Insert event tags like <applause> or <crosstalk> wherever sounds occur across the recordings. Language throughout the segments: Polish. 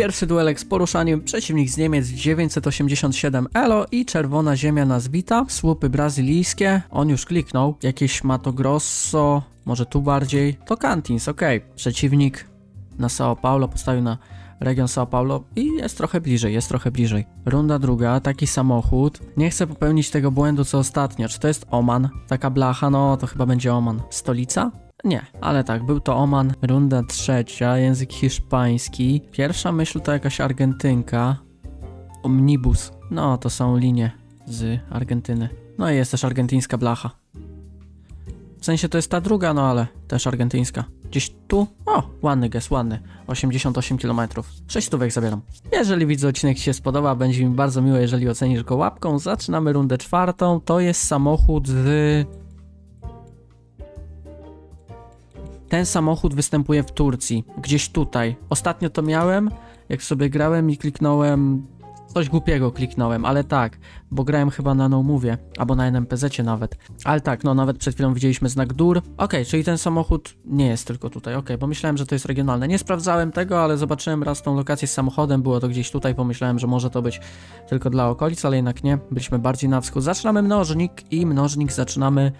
Pierwszy duelek z poruszaniem, przeciwnik z Niemiec 987 Elo i czerwona ziemia nazwita, słupy brazylijskie, on już kliknął, jakieś Mato Grosso, może tu bardziej, to Cantins, okej, przeciwnik na São Paulo, postawił na region São Paulo i jest trochę bliżej, jest trochę bliżej. Runda druga, taki samochód. Nie chcę popełnić tego błędu co ostatnio. Czy to jest Oman? Taka blacha? No to chyba będzie Oman. Stolica? Nie, ale tak, był to Oman. Runda trzecia, język hiszpański. Pierwsza myśl to jakaś Argentynka. Omnibus. No, to są linie z Argentyny. No i jest też argentyńska blacha. W sensie to jest ta druga, no ale też argentyńska. Gdzieś tu? O, ładny gest, ładny. 88 km. 6 stówek zabieram. Jeżeli widz odcinek Ci się spodoba, będzie mi bardzo miło, jeżeli ocenisz go łapką. Zaczynamy rundę czwartą. To jest samochód z... Ten samochód występuje w Turcji. Gdzieś tutaj. Ostatnio to miałem, jak sobie grałem i kliknąłem... Coś głupiego kliknąłem, ale tak, bo grałem chyba na no Move, albo na NPZ nawet. Ale tak, no nawet przed chwilą widzieliśmy znak dur. Okej, czyli ten samochód nie jest tylko tutaj, okej, bo myślałem, że to jest regionalne. Nie sprawdzałem tego, ale zobaczyłem raz tą lokację z samochodem, było to gdzieś tutaj, pomyślałem, że może to być tylko dla okolic, ale jednak nie. Byliśmy bardziej na wschód. Zaczynamy mnożnik i mnożnik zaczynamy...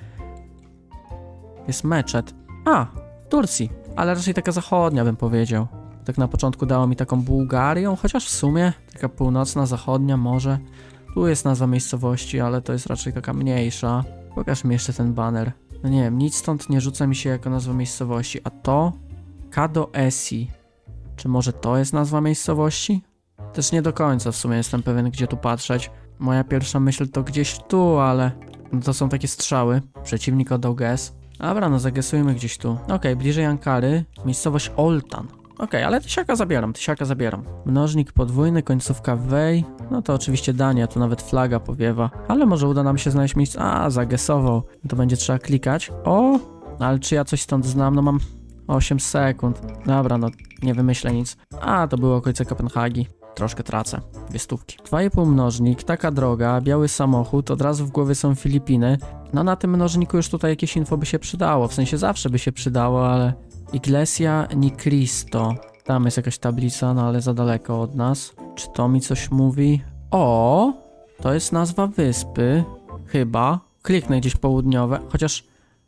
Jest meczet. A, Turcji, ale raczej taka zachodnia bym powiedział. Tak na początku dało mi taką Bułgarią, chociaż w sumie taka północna, zachodnia może. Tu jest nazwa miejscowości, ale to jest raczej taka mniejsza. Pokaż mi jeszcze ten banner. No nie wiem, nic stąd nie rzuca mi się jako nazwa miejscowości. A to? Kado Esi. Czy może to jest nazwa miejscowości? Też nie do końca w sumie jestem pewien, gdzie tu patrzeć. Moja pierwsza myśl to gdzieś tu, ale to są takie strzały. Przeciwnik oddał gest. Dobra, no zagesujmy gdzieś tu. Okej, bliżej Ankary, miejscowość Oltan. Okej, ale tysiaka zabieram, tysiaka zabieram. Mnożnik podwójny, końcówka wej. No to oczywiście Dania, tu nawet flaga powiewa. Ale może uda nam się znaleźć miejsce. A, zagesował. To będzie trzeba klikać. O, ale czy ja coś stąd znam? No mam 8 sekund. Dobra, no nie wymyślę nic. A, to było okolice Kopenhagi. Troszkę tracę. Dwie stówki. 2,5 mnożnik, taka droga, biały samochód, od razu w głowie są Filipiny. No na tym mnożniku już tutaj jakieś info by się przydało, w sensie zawsze by się przydało, ale... Iglesia Ni Cristo. Tam jest jakaś tablica, no ale za daleko od nas. Czy to mi coś mówi? O, to jest nazwa wyspy. Chyba. Kliknę gdzieś południowe, chociaż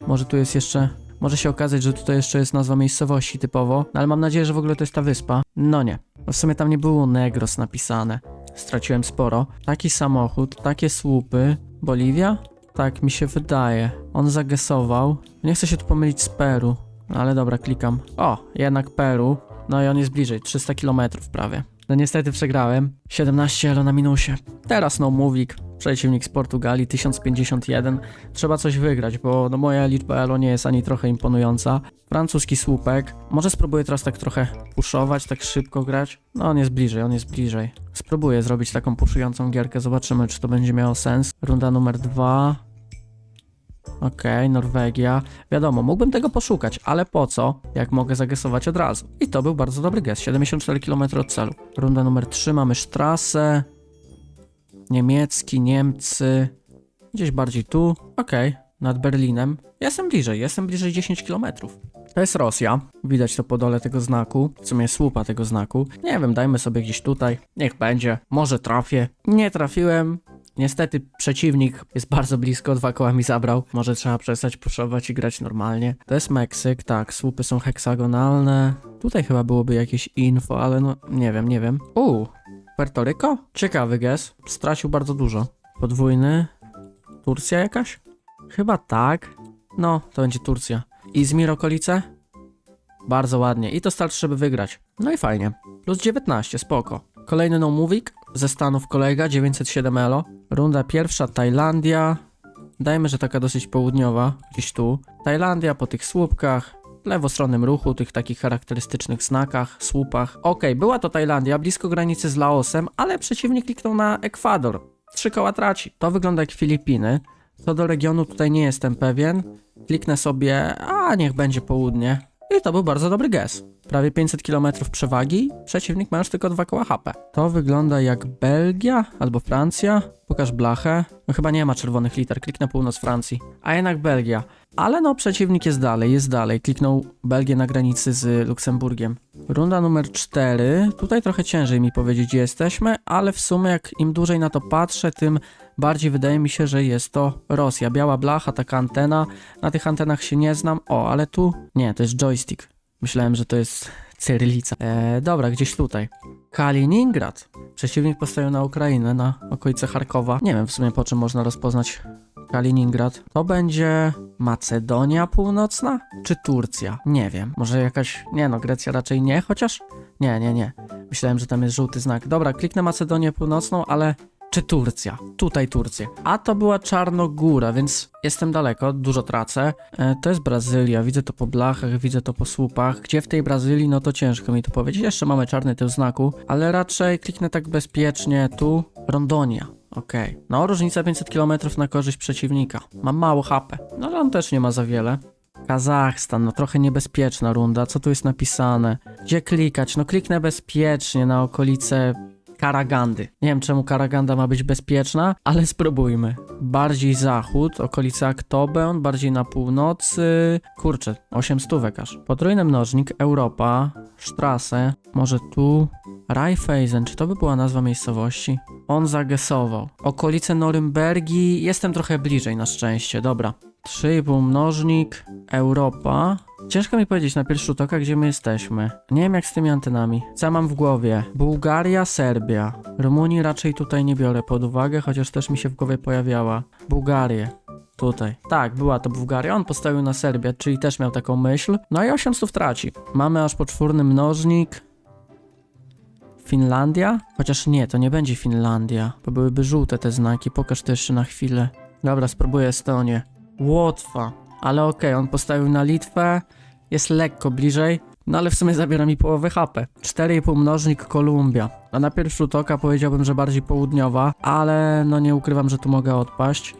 może tu jest jeszcze... Może się okazać, że tutaj jeszcze jest nazwa miejscowości typowo, no ale mam nadzieję, że w ogóle to jest ta wyspa. No nie. W sumie tam nie było Negros napisane. Straciłem sporo. Taki samochód, takie słupy. Boliwia? Tak mi się wydaje. On zagesował. Nie chcę się tu pomylić z Peru. No ale dobra, klikam. O, jednak Peru. No i on jest bliżej, 300 km prawie. No niestety przegrałem. 17 elo na minusie. Teraz no mówik. Przeciwnik z Portugalii 1051. Trzeba coś wygrać, bo no moja liczba elo nie jest ani trochę imponująca. Francuski słupek. Może spróbuję teraz tak trochę puszować, tak szybko grać. No on jest bliżej, on jest bliżej. Spróbuję zrobić taką puszującą gierkę, zobaczymy czy to będzie miało sens. Runda numer dwa. Okej, Norwegia. Wiadomo, mógłbym tego poszukać, ale po co, jak mogę zagesować od razu? I to był bardzo dobry gest, 74 km od celu. Runda numer 3, mamy Strasse. Niemiecki, Niemcy. Gdzieś bardziej tu. Okej, nad Berlinem. Jestem bliżej, jestem bliżej 10 km. To jest Rosja. Widać to po dole tego znaku. W sumie słupa tego znaku. Nie wiem, dajmy sobie gdzieś tutaj. Niech będzie. Może trafię. Nie trafiłem. Niestety przeciwnik jest bardzo blisko, dwa koła mi zabrał. Może trzeba przestać puszować i grać normalnie. To jest Meksyk, tak, słupy są heksagonalne. Tutaj chyba byłoby jakieś info, ale no nie wiem, nie wiem. Uuu, Puerto Rico? Ciekawy guess. Stracił bardzo dużo. Podwójny. Turcja jakaś? Chyba tak. No, to będzie Turcja. Izmir okolice? Bardzo ładnie. I to starczy, żeby wygrać. No i fajnie. Plus 19, spoko. Kolejny no movik ze Stanów kolega, 907 elo. Runda pierwsza Tajlandia. Dajmy, że taka dosyć południowa, gdzieś tu. Tajlandia po tych słupkach, lewostronnym ruchu, tych takich charakterystycznych znakach, słupach. Okej, była to Tajlandia, blisko granicy z Laosem, ale przeciwnik kliknął na Ekwador. Trzy koła traci. To wygląda jak Filipiny. Co do regionu tutaj nie jestem pewien. Kliknę sobie, a niech będzie południe. I to był bardzo dobry gest. Prawie 500 km przewagi, przeciwnik ma już tylko dwa koła HP. To wygląda jak Belgia albo Francja. Pokaż blachę. No chyba nie ma czerwonych liter, kliknę północ Francji. A jednak Belgia. Ale no, przeciwnik jest dalej, jest dalej. Kliknął Belgię na granicy z Luksemburgiem. Runda numer 4. Tutaj trochę ciężej mi powiedzieć, gdzie jesteśmy, ale w sumie jak im dłużej na to patrzę, tym bardziej wydaje mi się, że jest to Rosja. Biała blacha, taka antena. Na tych antenach się nie znam. O, ale tu... Nie, to jest joystick. Myślałem, że to jest cyrylica. Eee, dobra, gdzieś tutaj. Kaliningrad. Przeciwnik postawił na Ukrainę, na okolice Charkowa. Nie wiem w sumie po czym można rozpoznać Kaliningrad. To będzie Macedonia Północna czy Turcja? Nie wiem. Może jakaś. Nie no, Grecja raczej nie, chociaż. Nie, nie, nie. Myślałem, że tam jest żółty znak. Dobra, kliknę Macedonię Północną, ale. Czy Turcja? Tutaj Turcja. A to była Czarnogóra, więc jestem daleko, dużo tracę. E, to jest Brazylia, widzę to po blachach, widzę to po słupach. Gdzie w tej Brazylii, no to ciężko mi to powiedzieć. Jeszcze mamy czarny tył znaku, ale raczej kliknę tak bezpiecznie tu. Rondonia. Okej. No, różnica 500 km na korzyść przeciwnika. Mam mało HP. No, ale on też nie ma za wiele. Kazachstan, no trochę niebezpieczna runda. Co tu jest napisane? Gdzie klikać? No kliknę bezpiecznie na okolice Karagandy. Nie wiem czemu Karaganda ma być bezpieczna, ale spróbujmy. Bardziej zachód, okolica Aktoben, bardziej na północy. Kurczę, 8 stówek aż. Potrójny mnożnik, Europa, Strasse, może tu. Raiffeisen, czy to by była nazwa miejscowości? On zagesował. Okolice Norymbergi, jestem trochę bliżej na szczęście, dobra. 3,5 mnożnik, Europa. Ciężko mi powiedzieć na pierwszy rzut oka, gdzie my jesteśmy. Nie wiem jak z tymi antenami. Co mam w głowie? Bułgaria, Serbia. Rumunii raczej tutaj nie biorę pod uwagę, chociaż też mi się w głowie pojawiała. Bułgarię. Tutaj. Tak, była to Bułgaria. On postawił na Serbię, czyli też miał taką myśl. No i 800 traci. Mamy aż poczwórny mnożnik. Finlandia? Chociaż nie, to nie będzie Finlandia, bo byłyby żółte te znaki. Pokaż to jeszcze na chwilę. Dobra, spróbuję Estonię. Łotwa. Ale okej, on postawił na Litwę. Jest lekko bliżej. No ale w sumie zabiera mi połowę HP. 4,5 mnożnik Kolumbia. A na pierwszy rzut oka powiedziałbym, że bardziej południowa, ale no nie ukrywam, że tu mogę odpaść.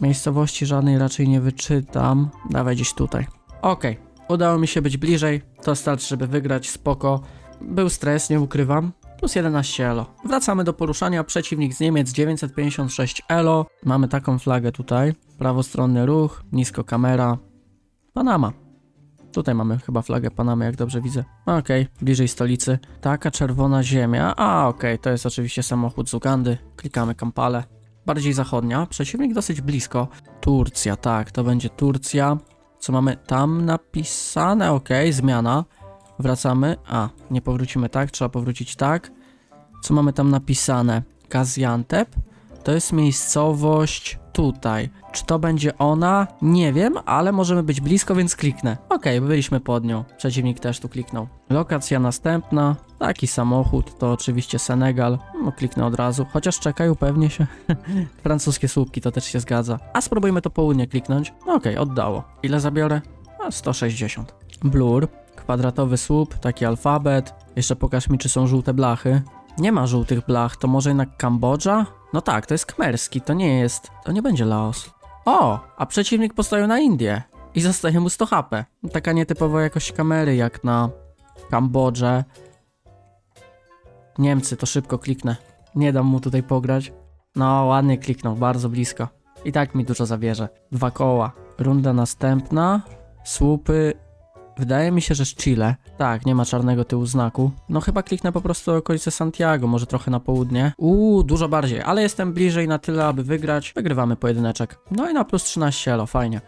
Miejscowości żadnej raczej nie wyczytam. Dawaj gdzieś tutaj. Okej, udało mi się być bliżej. To starczy, żeby wygrać. Spoko. Był stres, nie ukrywam. Plus 11 elo. Wracamy do poruszania. Przeciwnik z Niemiec 956 elo. Mamy taką flagę tutaj. Prawostronny ruch, nisko kamera. Panama. Tutaj mamy chyba flagę Panamy, jak dobrze widzę. Okej, bliżej stolicy. Taka czerwona ziemia. A, okej, to jest oczywiście samochód z Ugandy. Klikamy Kampale. Bardziej zachodnia. Przeciwnik dosyć blisko. Turcja, tak, to będzie Turcja. Co mamy tam napisane? Okej, zmiana. Wracamy. A, nie powrócimy tak, trzeba powrócić tak. Co mamy tam napisane? Gaziantep? To jest miejscowość tutaj. Czy to będzie ona? Nie wiem, ale możemy być blisko, więc kliknę. Okej, byliśmy pod nią. Przeciwnik też tu kliknął. Lokacja następna. Taki samochód, to oczywiście Senegal. No, kliknę od razu. Chociaż czekaj, upewnię się. <laughs> Francuskie słupki, to też się zgadza. A spróbujmy to południe kliknąć. Okej, oddało. Ile zabiorę? A, 160. Blur. Kwadratowy słup, taki alfabet. Jeszcze pokaż mi, czy są żółte blachy. Nie ma żółtych blach, to może jednak Kambodża? No tak, to jest kmerski, to nie jest. To nie będzie Laos. O, a przeciwnik postawił na Indię i zostaje mu 100 HP. Taka nietypowa jakość kamery jak na Kambodżę. Niemcy, to szybko kliknę. Nie dam mu tutaj pograć. No, ładnie kliknął, bardzo blisko. I tak mi dużo zabierze. Dwa koła. Runda następna. Słupy Wydaje mi się, że z Chile. Tak, nie ma czarnego tyłu znaku. No chyba kliknę po prostu okolice Santiago, może trochę na południe. Uuu, dużo bardziej, ale jestem bliżej na tyle, aby wygrać. Wygrywamy pojedyneczek. No i na plus 13 elo, fajnie.